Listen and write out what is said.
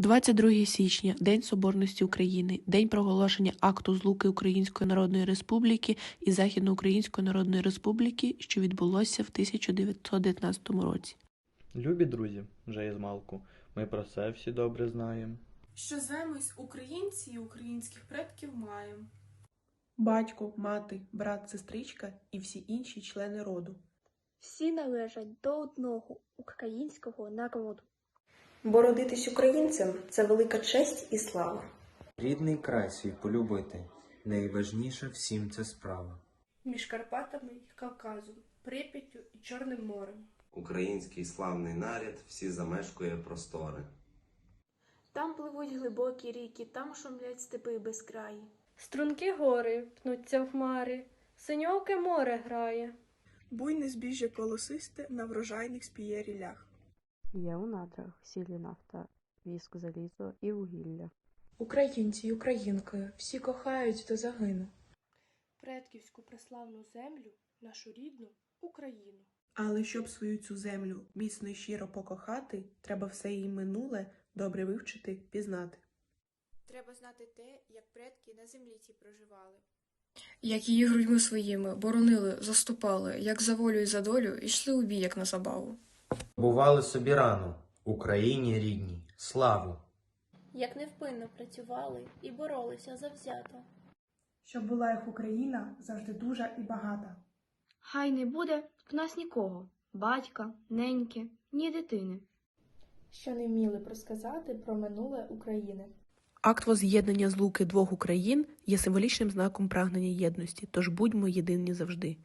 22 січня День Соборності України, День проголошення акту злуки Української Народної Республіки і Західноукраїнської Народної Республіки, що відбулося в 1919 році. Любі друзі, вже із малку, ми про це всі добре знаємо. Що звемось українці і українських предків маєм. Батько, мати, брат, сестричка і всі інші члени роду. Всі належать до одного українського народу. Бо родитись українцем це велика честь і слава. Рідний край свій полюбити найважніша всім це справа. Між Карпатами і Кавказом, Прип'яттю і Чорним морем. Український славний наряд всі замешкує простори. Там пливуть глибокі ріки, там шумлять степи безкраї. Струнки гори пнуться в хмари, синьоке море грає. Буйне збіжжя колосисте на врожайних спієрілях. Є у надрах сілі нафта, віск, залізо і вугілля. Українці й українки всі кохають до загину. Предківську преславну землю, нашу рідну Україну. Але щоб свою цю землю міцно і щиро покохати, треба все її минуле добре вивчити, пізнати. Треба знати те, як предки на землі ці проживали. Як її грудьми своїми боронили, заступали, як за волю і за долю йшли у бій, як на забаву. Бували собі рано, Україні рідній, славу! Як невпинно працювали і боролися завзято. Щоб була їх Україна завжди дуже і багата. Хай не буде в нас нікого батька, неньки, ні дитини. Що не вміли розказати про минуле України. Акт воз'єднання злуки двох Україн є символічним знаком прагнення єдності, тож будьмо єдині завжди.